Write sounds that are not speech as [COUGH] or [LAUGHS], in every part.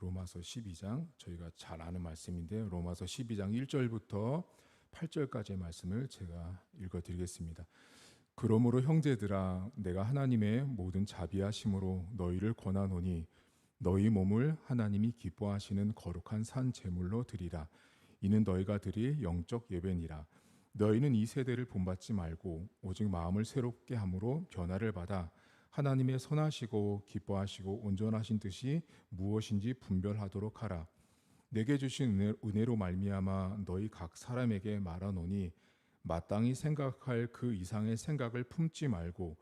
로마서 12장 저희가 잘 아는 말씀인데요. 로마서 12장 1절부터 8절까지의 말씀을 제가 읽어 드리겠습니다. 그러므로 형제들아 내가 하나님의 모든 자비하심으로 너희를 권하노니 너희 몸을 하나님이 기뻐하시는 거룩한 산 제물로 드리라 이는 너희가 드릴 영적 예배니라 너희는 이 세대를 본받지 말고 오직 마음을 새롭게 함으로 변화를 받아 하나님의 선하시고 기뻐하시고 온전하신 뜻이 무엇인지 분별하도록 하라 내게 주신 은혜, 은혜로 말미암아 너희 각 사람에게 말하노니 마땅히 생각할 그 이상의 생각을 품지 말고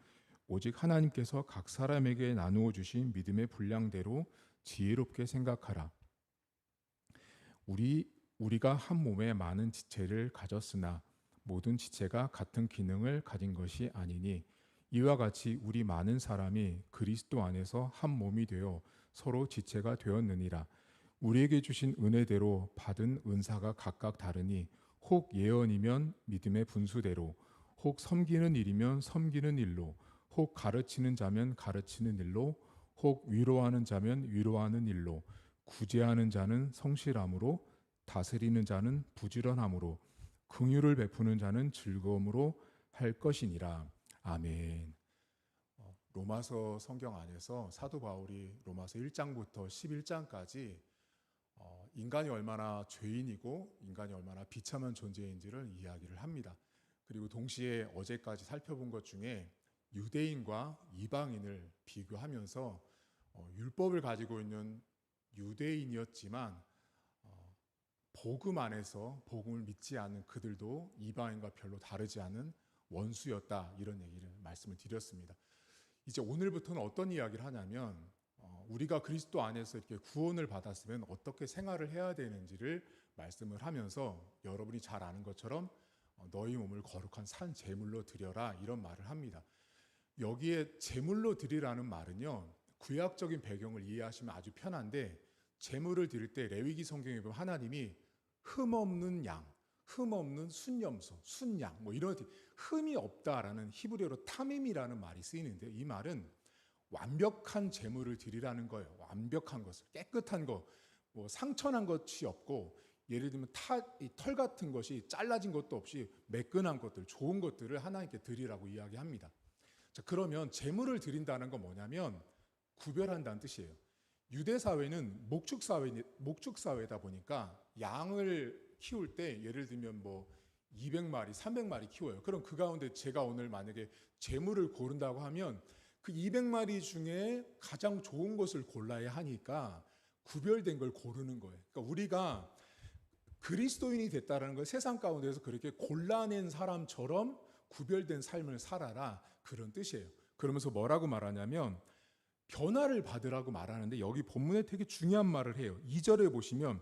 오직 하나님께서 각 사람에게 나누어 주신 믿음의 분량대로 지혜롭게 생각하라. 우리 우리가 한 몸에 많은 지체를 가졌으나 모든 지체가 같은 기능을 가진 것이 아니니 이와 같이 우리 많은 사람이 그리스도 안에서 한 몸이 되어 서로 지체가 되었느니라. 우리에게 주신 은혜대로 받은 은사가 각각 다르니 혹 예언이면 믿음의 분수대로 혹 섬기는 일이면 섬기는 일로 혹 가르치는 자면 가르치는 일로 혹 위로하는 자면 위로하는 일로 구제하는 자는 성실함으로 다스리는 자는 부지런함으로 긍휼을 베푸는 자는 즐거움으로 할 것이니라 아멘. 어, 로마서 성경 안에서 사도 바울이 로마서 1장부터 11장까지 어, 인간이 얼마나 죄인이고 인간이 얼마나 비참한 존재인지를 이야기를 합니다. 그리고 동시에 어제까지 살펴본 것 중에 유대인과 이방인을 비교하면서 어, 율법을 가지고 있는 유대인이었지만 어, 복음 안에서 복음을 믿지 않는 그들도 이방인과 별로 다르지 않은 원수였다 이런 얘기를 말씀을 드렸습니다. 이제 오늘부터는 어떤 이야기를 하냐면 어, 우리가 그리스도 안에서 이렇게 구원을 받았으면 어떻게 생활을 해야 되는지를 말씀을 하면서 여러분이 잘 아는 것처럼 어, 너희 몸을 거룩한 산 제물로 드려라 이런 말을 합니다. 여기에 제물로 드리라는 말은요 구약적인 배경을 이해하시면 아주 편한데 제물을 드릴 때 레위기 성경에 보면 하나님이 흠 없는 양, 흠 없는 순염소, 순양 뭐 이런 흠이 없다라는 히브리어로 타밈이라는 말이 쓰이는데 이 말은 완벽한 제물을 드리라는 거예요. 완벽한 것을 깨끗한 거, 뭐 상처난 것이 없고 예를 들면 타, 털 같은 것이 잘라진 것도 없이 매끈한 것들, 좋은 것들을 하나님께 드리라고 이야기합니다. 자, 그러면 제물을 드린다는 건 뭐냐면 구별한다는 뜻이에요. 유대 사회는 목축 사회 목축 사회다 보니까 양을 키울 때 예를 들면 뭐 200마리, 300마리 키워요. 그럼 그 가운데 제가 오늘 만약에 제물을 고른다고 하면 그 200마리 중에 가장 좋은 것을 골라야 하니까 구별된 걸 고르는 거예요. 그러니까 우리가 그리스도인이 됐다는 걸 세상 가운데서 그렇게 골라낸 사람처럼 구별된 삶을 살아라 그런 뜻이에요. 그러면서 뭐라고 말하냐면 변화를 받으라고 말하는데 여기 본문에 되게 중요한 말을 해요. 2절에 보시면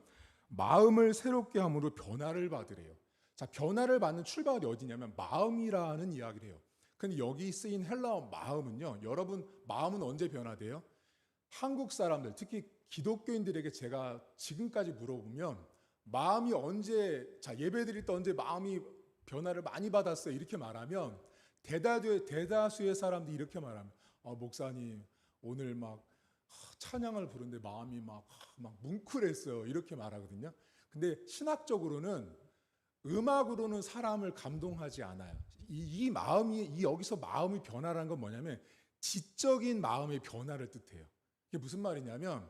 마음을 새롭게 함으로 변화를 받으래요. 자, 변화를 받는 출발이 어디냐면 마음이라는 이야기를 해요. 근데 여기 쓰인 헬라어 마음은요. 여러분 마음은 언제 변화돼요? 한국 사람들 특히 기독교인들에게 제가 지금까지 물어보면 마음이 언제 자 예배 드릴 때 언제 마음이 변화를 많이 받았어요 이렇게 말하면 대다수의 대다수의 사람들이 이렇게 말하면 아, 목사님 오늘 막 찬양을 부르는데 마음이 막, 막 뭉클했어요. 이렇게 말하거든요. 근데 신학적으로는 음악으로는 사람을 감동하지 않아요. 이, 이 마음이, 이 여기서 마음이 변화라는 건 뭐냐면 지적인 마음의 변화를 뜻해요. 이게 무슨 말이냐면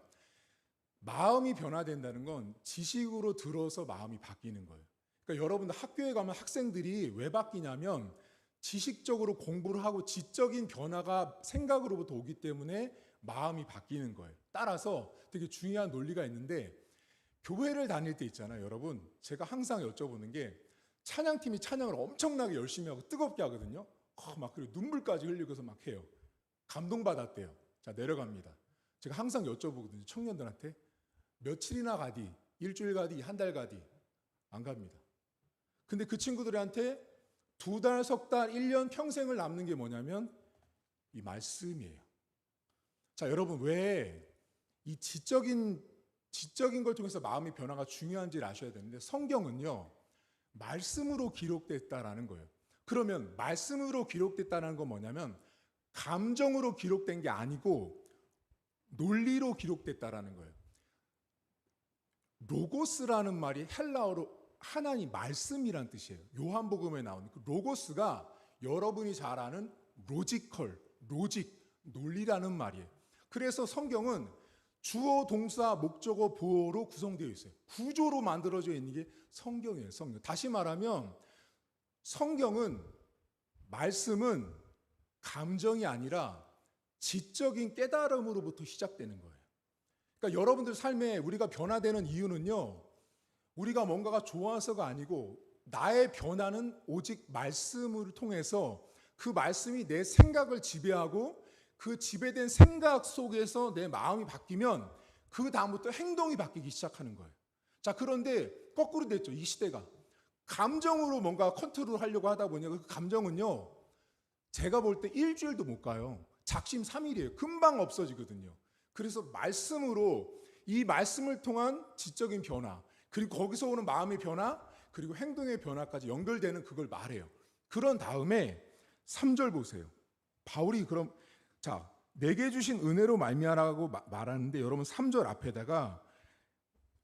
마음이 변화된다는 건 지식으로 들어서 마음이 바뀌는 거예요. 그러니까 여러분들 학교에 가면 학생들이 왜 바뀌냐면 지식적으로 공부를 하고 지적인 변화가 생각으로부터 오기 때문에 마음이 바뀌는 거예요. 따라서 되게 중요한 논리가 있는데 교회를 다닐 때 있잖아요, 여러분. 제가 항상 여쭤보는 게 찬양팀이 찬양을 엄청나게 열심히 하고 뜨겁게 하거든요. 어, 막 그리고 눈물까지 흘리고서 막 해요. 감동받았대요. 자, 내려갑니다. 제가 항상 여쭤보거든요. 청년들한테 며칠이나 가디, 일주일 가디, 한 달 가디 안 갑니다. 근데 그 친구들한테 두 달, 석 달, 1년 평생을 남는 게 뭐냐면 이 말씀이에요. 자, 여러분 왜 이 지적인 지적인 걸 통해서 마음의 변화가 중요한지를 아셔야 되는데 성경은요. 말씀으로 기록됐다라는 거예요. 그러면 말씀으로 기록됐다는 건 뭐냐면 감정으로 기록된 게 아니고 논리로 기록됐다라는 거예요. 로고스라는 말이 헬라어로 하나님 말씀이란 뜻이에요. 요한복음에 나오는 그 로고스가 여러분이 잘 아는 로지컬, 로직, 논리라는 말이에요. 그래서 성경은 주어, 동사, 목적어, 보어로 구성되어 있어요. 구조로 만들어져 있는 게 성경이에요. 성경. 다시 말하면 성경은 말씀은 감정이 아니라 지적인 깨달음으로부터 시작되는 거예요. 그러니까 여러분들 삶에 우리가 변화되는 이유는요. 우리가 뭔가가 좋아서가 아니고 나의 변화는 오직 말씀을 통해서 그 말씀이 내 생각을 지배하고 그 지배된 생각 속에서 내 마음이 바뀌면 그 다음부터 행동이 바뀌기 시작하는 거예요. 자, 그런데 거꾸로 됐죠. 이 시대가. 감정으로 뭔가 컨트롤 하려고 하다 보니 그 감정은요. 제가 볼 때 일주일도 못 가요. 작심 삼일이에요 금방 없어지거든요. 그래서 말씀으로 이 말씀을 통한 지적인 변화, 그리고 거기서 오는 마음의 변화, 그리고 행동의 변화까지 연결되는 그걸 말해요. 그런 다음에 3절 보세요. 바울이 그럼 자, 내게 주신 은혜로 말미암라고 마- 말하는데 여러분 3절 앞에다가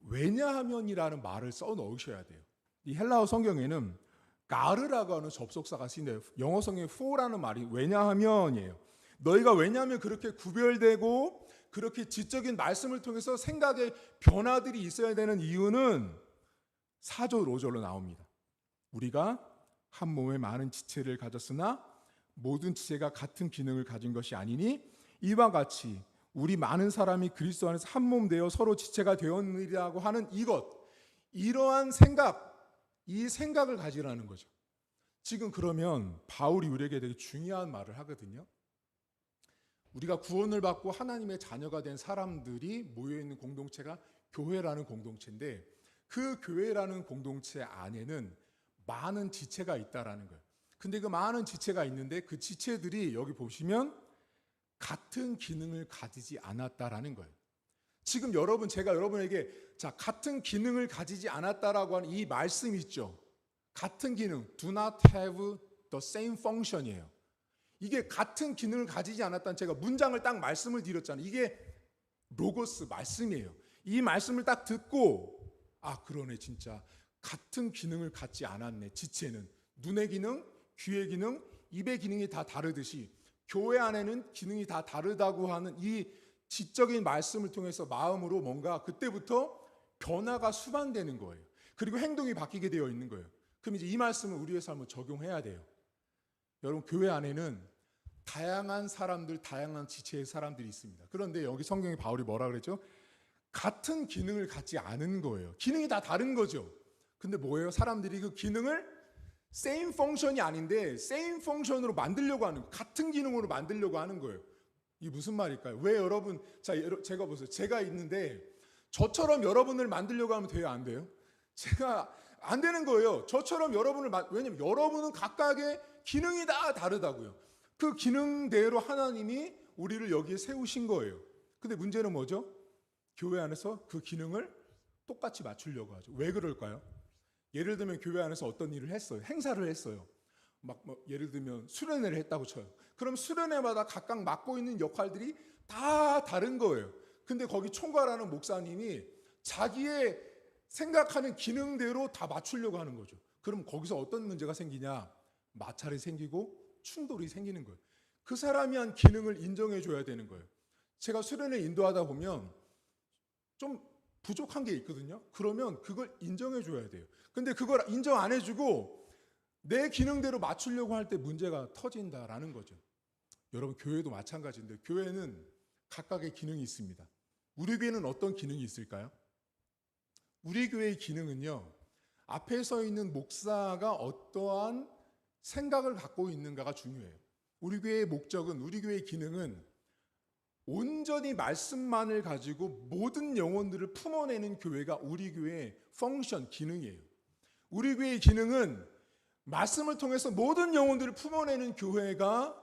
왜냐하면이라는 말을 써 넣으셔야 돼요. 이 헬라어 성경에는 가르라고 하는 접속사가 쓰인데 영어 성경에 for라는 말이 왜냐하면이에요. 너희가 왜냐하면 그렇게 구별되고 그렇게 지적인 말씀을 통해서 생각의 변화들이 있어야 되는 이유는 4절 5절로 나옵니다. 우리가 한 몸에 많은 지체를 가졌으나 모든 지체가 같은 기능을 가진 것이 아니니 이와 같이 우리 많은 사람이 그리스도 안에서 한 몸 되어 서로 지체가 되었느니라고 하는 이것 이러한 생각 이 생각을 가지라는 거죠. 지금 그러면 바울이 우리에게 되게 중요한 말을 하거든요. 우리가 구원을 받고 하나님의 자녀가 된 사람들이 모여 있는 공동체가 교회라는 공동체인데 그 교회라는 공동체 안에는 많은 지체가 있다라는 거예요. 근데 그 많은 지체가 있는데 그 지체들이 여기 보시면 같은 기능을 가지지 않았다라는 거예요. 지금 여러분 제가 여러분에게 자 같은 기능을 가지지 않았다라고 하는 이 말씀 있죠. 같은 기능 do not have the same function이에요. 이게 같은 기능을 가지지 않았다는 제가 문장을 딱 말씀을 드렸잖아요. 이게 로고스 말씀이에요. 이 말씀을 딱 듣고 아 그러네 진짜 같은 기능을 갖지 않았네. 지체는 눈의 기능, 귀의 기능, 입의 기능이 다 다르듯이 교회 안에는 기능이 다 다르다고 하는 이 지적인 말씀을 통해서 마음으로 뭔가 그때부터 변화가 수반되는 거예요. 그리고 행동이 바뀌게 되어 있는 거예요. 그럼 이제 이 말씀을 우리의 삶에 적용해야 돼요. 여러분 교회 안에는 다양한 사람들, 다양한 지체의 사람들이 있습니다. 그런데 여기 성경에 바울이 뭐라 그랬죠? 같은 기능을 갖지 않은 거예요. 기능이 다 다른 거죠. 근데 뭐예요? 사람들이 그 기능을 same function이 아닌데 same function으로 만들려고 하는 같은 기능으로 만들려고 하는 거예요. 이 무슨 말일까요? 왜 여러분 자 제가 보세요. 제가 있는데 저처럼 여러분을 만들려고 하면 돼요, 안 돼요? 제가 안 되는 거예요. 저처럼 여러분을 만- 왜냐면 여러분은 각각의 기능이 다 다르다고요. 그 기능대로 하나님이 우리를 여기에 세우신 거예요. 근데 문제는 뭐죠? 교회 안에서 그 기능을 똑같이 맞추려고 하죠. 왜 그럴까요? 예를 들면 교회 안에서 어떤 일을 했어요. 행사를 했어요. 막 뭐 예를 들면 수련회를 했다고 쳐요. 그럼 수련회마다 각각 맡고 있는 역할들이 다 다른 거예요. 근데 거기 총괄하는 목사님이 자기의 생각하는 기능대로 다 맞추려고 하는 거죠. 그럼 거기서 어떤 문제가 생기냐? 마찰이 생기고 충돌이 생기는 거예요. 그 사람이 한 기능을 인정해 줘야 되는 거예요. 제가 수련회 인도하다 보면 좀 부족한 게 있거든요. 그러면 그걸 인정해 줘야 돼요. 근데 그걸 인정 안 해주고 내 기능대로 맞추려고 할 때 문제가 터진다라는 거죠. 여러분 교회도 마찬가지인데 교회는 각각의 기능이 있습니다. 우리 교회는 어떤 기능이 있을까요? 우리 교회의 기능은요. 앞에 서 있는 목사가 어떠한 생각을 갖고 있는가가 중요해요. 우리 교회의 목적은 우리 교회의 기능은 온전히 말씀만을 가지고 모든 영혼들을 품어내는 교회가 우리 교회의 펑션 기능이에요. 우리 교회의 기능은 말씀을 통해서 모든 영혼들을 품어내는 교회가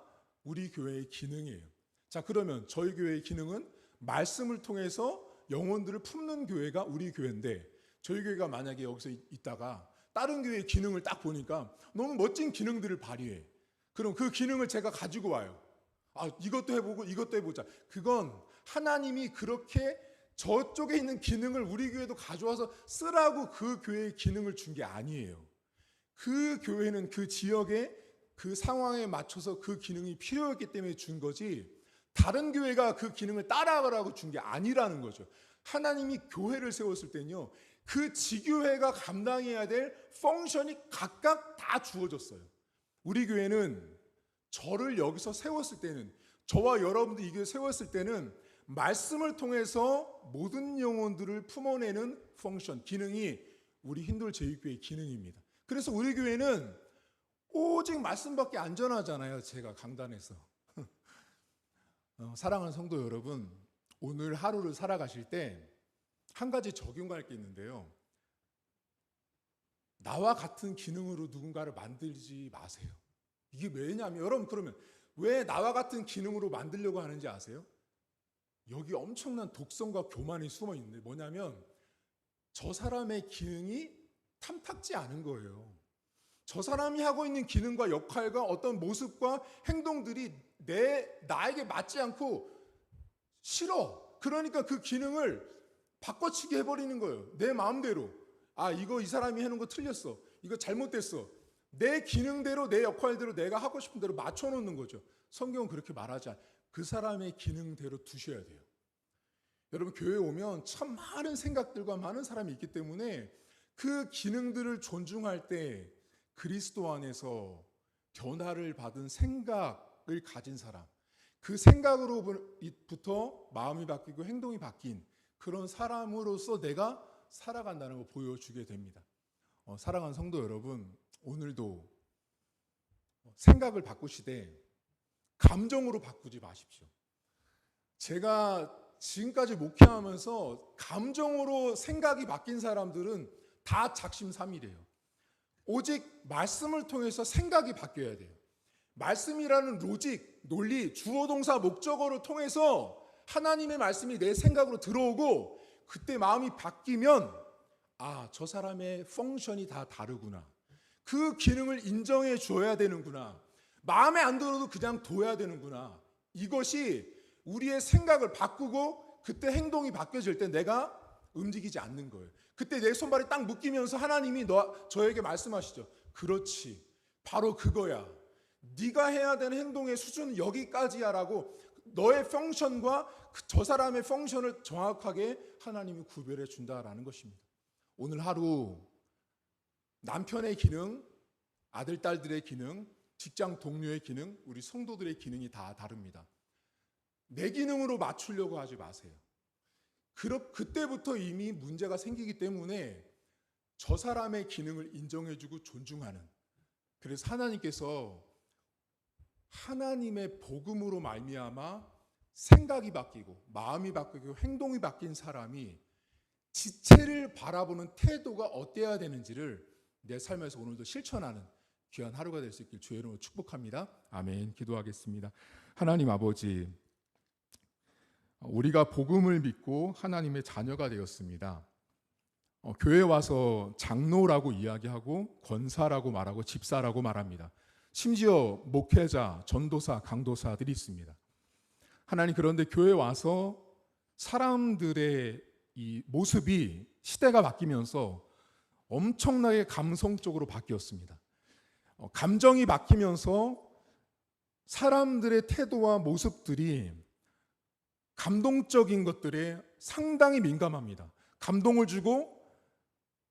우리 교회의 기능이에요. 자, 그러면 저희 교회의 기능은 말씀을 통해서 영혼들을 품는 교회가 우리 교회인데 저희 교회가 만약에 여기서 있- 있다가 다른 교회의 기능을 딱 보니까 너무 멋진 기능들을 발휘해. 그럼 그 기능을 제가 가지고 와요. 아, 이것도 해보고 이것도 해보자. 그건 하나님이 그렇게 저쪽에 있는 기능을 우리 교회도 가져와서 쓰라고 그 교회의 기능을 준 게 아니에요. 그 교회는 그 지역의 그 상황에 맞춰서 그 기능이 필요했기 때문에 준 거지 다른 교회가 그 기능을 따라가라고 준 게 아니라는 거죠. 하나님이 교회를 세웠을 때는요. 그 지교회가 감당해야 될 펑션이 각각 다 주어졌어요. 우리 교회는 저를 여기서 세웠을 때는 저와 여러분들 이 교회 세웠을 때는 말씀을 통해서 모든 영혼들을 품어내는 펑션, 기능이 우리 힌돌 제육교회의 기능입니다. 그래서 우리 교회는 오직 말씀밖에 안 전하잖아요. 제가 강단에서. [LAUGHS] 어, 사랑하는 성도 여러분, 오늘 하루를 살아가실 때 한 가지 적용할 게 있는데요. 나와 같은 기능으로 누군가를 만들지 마세요. 이게 왜냐면 여러분 그러면 왜 나와 같은 기능으로 만들려고 하는지 아세요? 여기 엄청난 독성과 교만이 숨어 있는데 뭐냐면 저 사람의 기능이 탐탁지 않은 거예요. 저 사람이 하고 있는 기능과 역할과 어떤 모습과 행동들이 내 나에게 맞지 않고 싫어. 그러니까 그 기능을 바꿔치기 해버리는 거예요. 내 마음대로. 아 이거 이 사람이 하는 거 틀렸어. 이거 잘못됐어. 내 기능대로 내 역할대로 내가 하고 싶은 대로 맞춰 놓는 거죠. 성경은 그렇게 말하지 않. 그 사람의 기능대로 두셔야 돼요. 여러분 교회 오면 참 많은 생각들과 많은 사람이 있기 때문에 그 기능들을 존중할 때 그리스도 안에서 변화를 받은 생각을 가진 사람, 그 생각으로부터 마음이 바뀌고 행동이 바뀐 그런 사람으로서 내가 살아간다는 걸 보여주게 됩니다. 어, 사랑하는 성도 여러분, 오늘도 생각을 바꾸시되 감정으로 바꾸지 마십시오. 제가 지금까지 목회하면서 감정으로 생각이 바뀐 사람들은 다 작심삼일이에요. 오직 말씀을 통해서 생각이 바뀌어야 돼요. 말씀이라는 로직, 논리, 주어 동사 목적어를 통해서 하나님의 말씀이 내 생각으로 들어오고 그때 마음이 바뀌면 아, 저 사람의 펑션이 다 다르구나. 그 기능을 인정해 줘야 되는구나. 마음에 안 들어도 그냥 둬야 되는구나. 이것이 우리의 생각을 바꾸고 그때 행동이 바뀌어질 때 내가 움직이지 않는 거예요. 그때 내 손발이 딱 묶이면서 하나님이 너 저에게 말씀하시죠. 그렇지. 바로 그거야. 네가 해야 되는 행동의 수준은 여기까지야라고 너의 펑션과 그저 사람의 펑션을 정확하게 하나님이 구별해 준다라는 것입니다. 오늘 하루 남편의 기능, 아들 딸들의 기능, 직장 동료의 기능, 우리 성도들의 기능이 다 다릅니다. 내 기능으로 맞추려고 하지 마세요. 그렇 그때부터 이미 문제가 생기기 때문에 저 사람의 기능을 인정해주고 존중하는. 그래서 하나님께서 하나님의 복음으로 말미암아 생각이 바뀌고 마음이 바뀌고 행동이 바뀐 사람이 지체를 바라보는 태도가 어때야 되는지를 내 삶에서 오늘도 실천하는 귀한 하루가 될 수 있길 주의 이름으로 축복합니다. 아멘. 기도하겠습니다. 하나님 아버지 우리가 복음을 믿고 하나님의 자녀가 되었습니다. 어, 교회 와서 장로라고 이야기하고 권사라고 말하고 집사라고 말합니다. 심지어 목회자, 전도사, 강도사들이 있습니다. 하나님 그런데 교회 와서 사람들의 이 모습이 시대가 바뀌면서 엄청나게 감성적으로 바뀌었습니다. 어, 감정이 바뀌면서 사람들의 태도와 모습들이 감동적인 것들에 상당히 민감합니다. 감동을 주고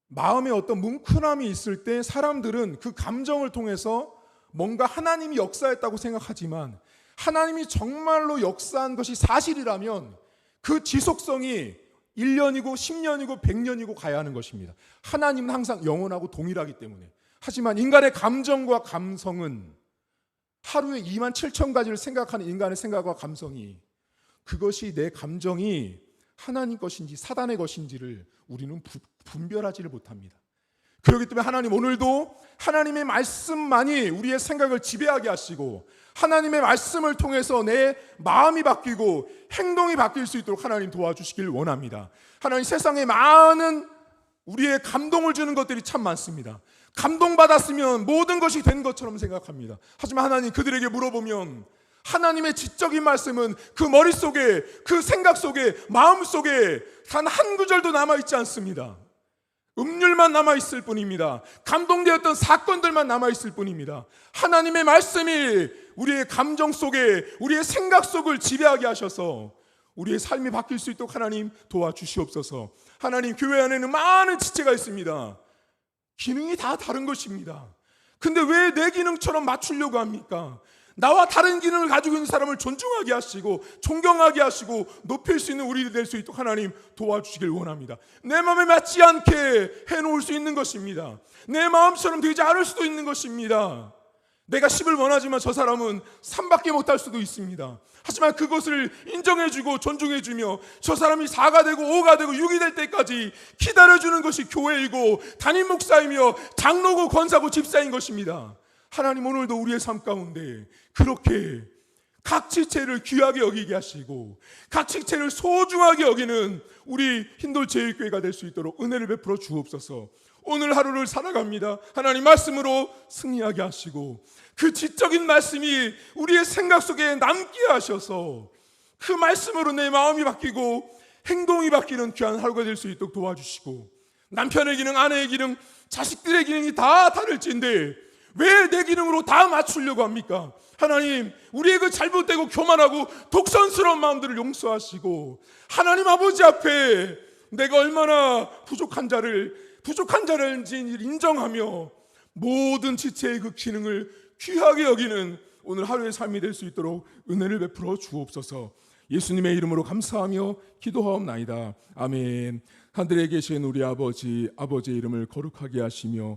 마음에 어떤 뭉클함이 있을 때 사람들은 그 감정을 통해서 뭔가 하나님이 역사했다고 생각하지만 하나님이 정말로 역사한 것이 사실이라면 그 지속성이 1년이고 10년이고 100년이고 가야 하는 것입니다. 하나님은 항상 영원하고 동일하기 때문에. 하지만 인간의 감정과 감성은 하루에 2만 7천 가지를 생각하는 인간의 생각과 감성이 그것이 내 감정이 하나님 것인지 사단의 것인지를 우리는 부, 분별하지를 못합니다. 그렇기 때문에 하나님 오늘도 하나님의 말씀만이 우리의 생각을 지배하게 하시고 하나님의 말씀을 통해서 내 마음이 바뀌고 행동이 바뀔 수 있도록 하나님 도와주시길 원합니다. 하나님 세상에 많은 우리의 감동을 주는 것들이 참 많습니다. 감동받았으면 모든 것이 된 것처럼 생각합니다. 하지만 하나님 그들에게 물어보면 하나님의 지적인 말씀은 그 머릿속에, 그 생각 속에, 마음 속에 단 한 구절도 남아있지 않습니다. 음률만 남아있을 뿐입니다. 감동되었던 사건들만 남아있을 뿐입니다. 하나님의 말씀이 우리의 감정 속에, 우리의 생각 속을 지배하게 하셔서 우리의 삶이 바뀔 수 있도록 하나님 도와주시옵소서. 하나님 교회 안에는 많은 지체가 있습니다. 기능이 다 다른 것입니다. 근데 왜 내 기능처럼 맞추려고 합니까? 나와 다른 기능을 가지고 있는 사람을 존중하게 하시고 존경하게 하시고 높일 수 있는 우리들이 될 수 있도록 하나님 도와주시길 원합니다. 내 마음에 맞지 않게 해놓을 수 있는 것입니다. 내 마음처럼 되지 않을 수도 있는 것입니다. 내가 10을 원하지만 저 사람은 3밖에 못할 수도 있습니다. 하지만 그것을 인정해주고 존중해주며 저 사람이 4가 되고 5가 되고 6이 될 때까지 기다려주는 것이 교회이고 담임 목사이며 장로고 권사고 집사인 것입니다. 하나님 오늘도 우리의 삶 가운데 그렇게 각 지체를 귀하게 여기게 하시고 각 지체를 소중하게 여기는 우리 흰돌 제일교회가 될 수 있도록 은혜를 베풀어 주옵소서. 오늘 하루를 살아갑니다. 하나님 말씀으로 승리하게 하시고 그 지적인 말씀이 우리의 생각 속에 남게 하셔서 그 말씀으로 내 마음이 바뀌고 행동이 바뀌는 귀한 하루가 될 수 있도록 도와주시고 남편의 기능, 아내의 기능, 자식들의 기능이 다 다를진데 왜 내 기능으로 다 맞추려고 합니까? 하나님, 우리의 그 잘못되고 교만하고 독선스러운 마음들을 용서하시고 하나님 아버지 앞에 내가 얼마나 부족한 자를 부족한 자를지 인정하며 모든 지체의 그 기능을 귀하게 여기는 오늘 하루의 삶이 될 수 있도록 은혜를 베풀어 주옵소서. 예수님의 이름으로 감사하며 기도하옵나이다. 아멘. 하늘에 계신 우리 아버지, 아버지의 이름을 거룩하게 하시며